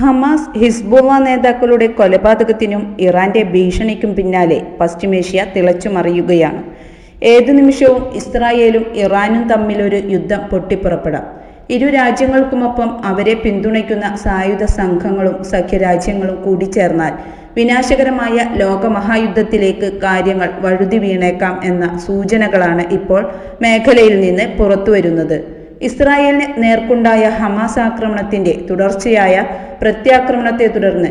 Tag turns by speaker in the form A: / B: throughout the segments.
A: Hamas Hezbollah നേതാക്കളുടെ കൊലപാതകത്തിനും ഇറാന്റെ ഭീഷണിക്കും പിന്നാലെ പശ്ചിമേഷ്യ തിളച്ചുമറിയുകയാണ്. ഏതു നിമിഷവും ഇസ്രായേലും ഇറാനും തമ്മിലൊരു യുദ്ധം പൊട്ടിപ്പുറപ്പെടാം. ഇരു രാജ്യങ്ങൾക്കുമൊപ്പം അവരെ പിന്തുണയ്ക്കുന്ന സായുധ സംഘങ്ങളും സഖ്യരാജ്യങ്ങളും കൂടിച്ചേർന്നാൽ വിനാശകരമായ ലോകമഹായുദ്ധത്തിലേക്ക് കാര്യങ്ങൾ വഴുതി വീണേക്കാം എന്ന സൂചനകളാണ് ഇപ്പോൾ മേഖലയിൽ നിന്ന് പുറത്തുവരുന്നത്. ഇസ്രായേലിന് നേർക്കുണ്ടായ ഹമാസ് ആക്രമണത്തിന്റെ തുടർച്ചയായ പ്രത്യാക്രമണത്തെ തുടർന്ന്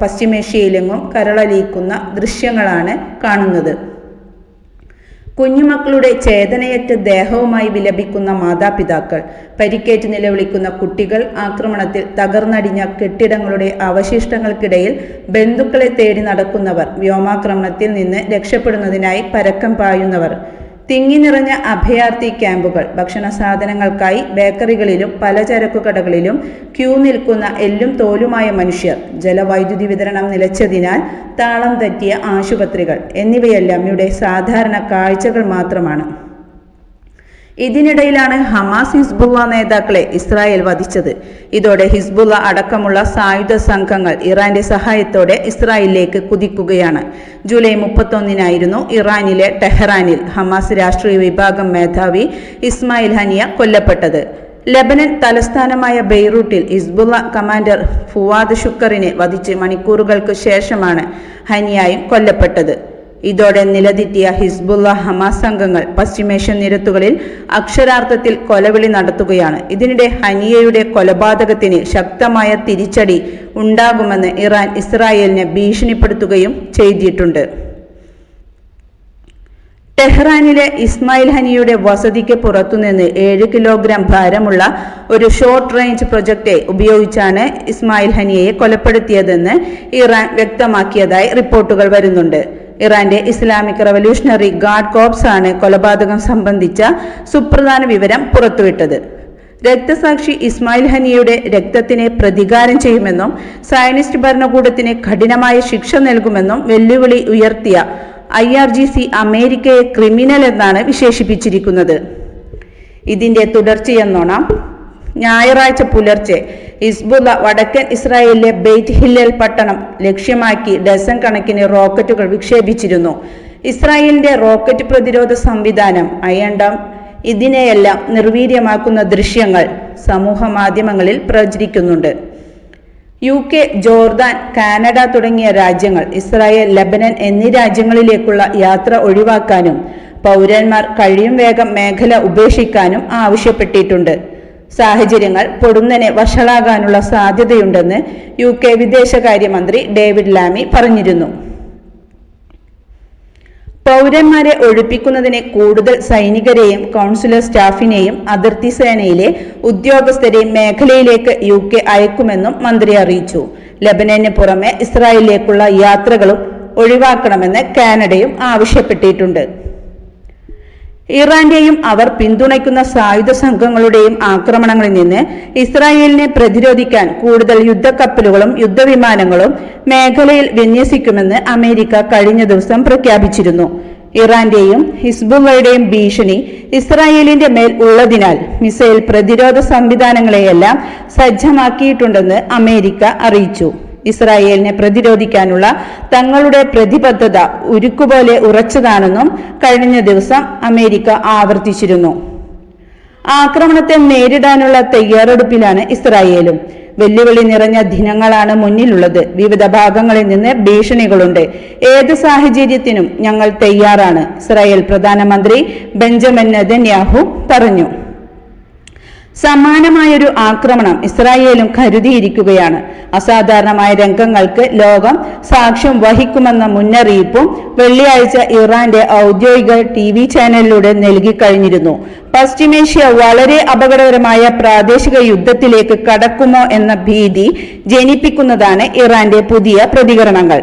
A: പശ്ചിമേഷ്യയിലെങ്ങും കരളലിയിക്കുന്ന ദൃശ്യങ്ങളാണ് കാണുന്നത്. കുഞ്ഞുമക്കളുടെ ചേതനയറ്റ ദേഹവുമായി വിലപിക്കുന്ന മാതാപിതാക്കൾ പരിക്കേറ്റ് നിലവിളിക്കുന്ന കുട്ടികൾ ആക്രമണത്തിൽ തകർന്നടിഞ്ഞ കെട്ടിടങ്ങളുടെ അവശിഷ്ടങ്ങൾക്കിടയിൽ ബന്ധുക്കളെ തേടി നടക്കുന്നവർ വ്യോമാക്രമണത്തിൽ നിന്ന് രക്ഷപ്പെടുന്നതിനായി പരക്കം പായുന്നവർ തിങ്ങി നിറഞ്ഞ അഭയാർത്ഥി ക്യാമ്പുകൾ ഭക്ഷണ സാധനങ്ങൾക്കായി ബേക്കറികളിലും പലചരക്ക് കടകളിലും ക്യൂ നിൽക്കുന്ന എല്ലും തോലുമായ മനുഷ്യർ ജലവൈദ്യുതി വിതരണം നിലച്ചതിനാൽ താളം തെറ്റിയ ആശുപത്രികൾ എന്നിവയെല്ലാം ഇവിടെ സാധാരണ കാഴ്ചകൾ മാത്രമാണ്. ഇതിനിടയിലാണ് ഹമാസ് ഹിസ്ബുള്ള നേതാക്കളെ ഇസ്രായേൽ വധിച്ചത്. ഇതോടെ ഹിസ്ബുള്ള അടക്കമുള്ള സായുധ സംഘങ്ങൾ ഇറാന്റെ സഹായത്തോടെ ഇസ്രായേലിലേക്ക് കുതിക്കുകയാണ്. ജൂലൈ മുപ്പത്തൊന്നിനായിരുന്നു ഇറാനിലെ ടെഹ്റാനിൽ ഹമാസ് രാഷ്ട്രീയ വിഭാഗം മേധാവി ഇസ്മായിൽ ഹനിയ കൊല്ലപ്പെട്ടത്. ലബനൻ തലസ്ഥാനമായ ബെയ്റൂട്ടിൽ ഹിസ്ബുള്ള കമാൻഡർ ഫുവാദ് ഷുക്കറിനെ വധിച്ച് മണിക്കൂറുകൾക്ക് ശേഷമാണ് ഹനിയായും കൊല്ലപ്പെട്ടത്. ഇതോടെ നിലതെറ്റിയ ഹിസ്ബുള്ള ഹമാസ് അംഗങ്ങൾ പശ്ചിമേഷ്യൻ നിരത്തുകളിൽ അക്ഷരാർത്ഥത്തിൽ കൊലവിളി നടത്തുകയാണ്. ഇതിനിടെ ഹനിയയുടെ കൊലപാതകത്തിന് ശക്തമായ തിരിച്ചടി ഉണ്ടാകുമെന്ന് ഇറാൻ ഇസ്രായേലിനെ ഭീഷണിപ്പെടുത്തുകയും ചെയ്തിട്ടുണ്ട്. ടെഹ്റാനിലെ ഇസ്മായിൽ ഹനിയുടെ വസതിക്ക് പുറത്തുനിന്ന് ഏഴ് കിലോഗ്രാം ഭാരമുള്ള ഒരു ഷോർട്ട് റേഞ്ച് പ്രൊജക്റ്റ് ഉപയോഗിച്ചാണ് ഇസ്മായിൽ ഹനിയയെ കൊലപ്പെടുത്തിയതെന്ന് ഇറാൻ വ്യക്തമാക്കിയതായി റിപ്പോർട്ടുകൾ വരുന്നുണ്ട്. ഇറാന്റെ ഇസ്ലാമിക് റവല്യൂഷണറി ഗാർഡ് കോപ്സ് ആണ് കൊലപാതകം സംബന്ധിച്ച സുപ്രധാന വിവരം പുറത്തുവിട്ടത്. രക്തസാക്ഷി ഇസ്മായിൽ ഹനിയുടെ രക്തത്തിന് പ്രതികാരം ചെയ്യുമെന്നും സയനിസ്റ്റ് ഭരണകൂടത്തിന് കഠിനമായ ശിക്ഷ നൽകുമെന്നും വെല്ലുവിളി ഉയർത്തിയ ഐ ആർ ജി സി അമേരിക്കയെ ക്രിമിനൽ എന്നാണ് വിശേഷിപ്പിച്ചിരിക്കുന്നത്. ഇതിന്റെ തുടർച്ചയെന്നോണം ഞായറാഴ്ച പുലർച്ചെ ഹിസ്ബുള്ള വടക്കൻ ഇസ്രായേലിലെ ബെയ്റ്റ് ഹില്ലൽ പട്ടണം ലക്ഷ്യമാക്കി ഡസൻ കണക്കിന് റോക്കറ്റുകൾ വിക്ഷേപിച്ചിരുന്നു. ഇസ്രായേലിന്റെ റോക്കറ്റ് പ്രതിരോധ സംവിധാനം അയണ്ടം ഇതിനെയെല്ലാം നിർവീര്യമാക്കുന്ന ദൃശ്യങ്ങൾ സമൂഹ മാധ്യമങ്ങളിൽ പ്രചരിക്കുന്നുണ്ട്. യു കെ ജോർദാൻ കാനഡ തുടങ്ങിയ രാജ്യങ്ങൾ ഇസ്രായേൽ ലബനൻ എന്നീ രാജ്യങ്ങളിലേക്കുള്ള യാത്ര ഒഴിവാക്കാനും പൗരന്മാർ കഴിയും വേഗം മേഖല ഉപേക്ഷിക്കാനും ആവശ്യപ്പെട്ടിട്ടുണ്ട്. സാഹചര്യങ്ങൾ പൊടുന്നനെ വഷളാകാനുള്ള സാധ്യതയുണ്ടെന്ന് യു കെ വിദേശകാര്യമന്ത്രി ഡേവിഡ് ലാമി പറഞ്ഞിരുന്നു. പൗരന്മാരെ ഒഴിപ്പിക്കുന്നതിന് കൂടുതൽ സൈനികരെയും കൗൺസിലർ സ്റ്റാഫിനെയും അതിർത്തി സേനയിലെ ഉദ്യോഗസ്ഥരെയും മേഖലയിലേക്ക് യു കെ അയക്കുമെന്നും മന്ത്രി അറിയിച്ചു. ലബനന് പുറമെ ഇസ്രായേലിലേക്കുള്ള യാത്രകളും ഒഴിവാക്കണമെന്ന് കാനഡയും ആവശ്യപ്പെട്ടിട്ടുണ്ട്. ഇറാന്റെയും അവർ പിന്തുണയ്ക്കുന്ന സായുധ സംഘങ്ങളുടെയും ആക്രമണങ്ങളിൽ നിന്ന് ഇസ്രായേലിനെ പ്രതിരോധിക്കാൻ കൂടുതൽ യുദ്ധക്കപ്പലുകളും യുദ്ധവിമാനങ്ങളും മേഖലയിൽ വിന്യസിക്കുമെന്ന് അമേരിക്ക കഴിഞ്ഞ ദിവസം പ്രഖ്യാപിച്ചിരുന്നു. ഇറാന്റെയും ഹിസ്ബുള്ളയുടെയും ഭീഷണി ഇസ്രായേലിന്റെ മേൽ ഉള്ളതിനാൽ മിസൈൽ പ്രതിരോധ സംവിധാനങ്ങളെയെല്ലാം സജ്ജമാക്കിയിട്ടുണ്ടെന്ന് അമേരിക്ക അറിയിച്ചു. ഇസ്രായേലിനെ പ്രതിരോധിക്കാനുള്ള തങ്ങളുടെ പ്രതിബദ്ധത ഉരുക്കുപോലെ ഉറച്ചതാണെന്നും കഴിഞ്ഞ ദിവസം അമേരിക്ക ആവർത്തിച്ചിരുന്നു. ആക്രമണത്തെ നേരിടാനുള്ള തയ്യാറെടുപ്പിലാണ് ഇസ്രായേലും. വെല്ലുവിളി നിറഞ്ഞ ദിനങ്ങളാണ് മുന്നിലുള്ളത്. വിവിധ ഭാഗങ്ങളിൽ നിന്ന് ഭീഷണികളുണ്ട്. ഏത് സാഹചര്യത്തിനും ഞങ്ങൾ തയ്യാറാണ് ഇസ്രായേൽ പ്രധാനമന്ത്രി ബെഞ്ചമിൻ നെതന്യാഹു പറഞ്ഞു. സമാനമായൊരു ആക്രമണം ഇസ്രായേലും കരുതിയിരിക്കുകയാണ്. അസാധാരണമായ രംഗങ്ങൾക്ക് ലോകം സാക്ഷ്യം വഹിക്കുമെന്ന മുന്നറിയിപ്പും വെള്ളിയാഴ്ച ഇറാന്റെ ഔദ്യോഗിക ടി വി ചാനലിലൂടെ നൽകിക്കഴിഞ്ഞിരുന്നു. പശ്ചിമേഷ്യ വളരെ അപകടകരമായ പ്രാദേശിക യുദ്ധത്തിലേക്ക് കടക്കുമോ എന്ന ഭീതി ജനിപ്പിക്കുന്നതാണ് ഇറാന്റെ പുതിയ പ്രതികരണങ്ങൾ.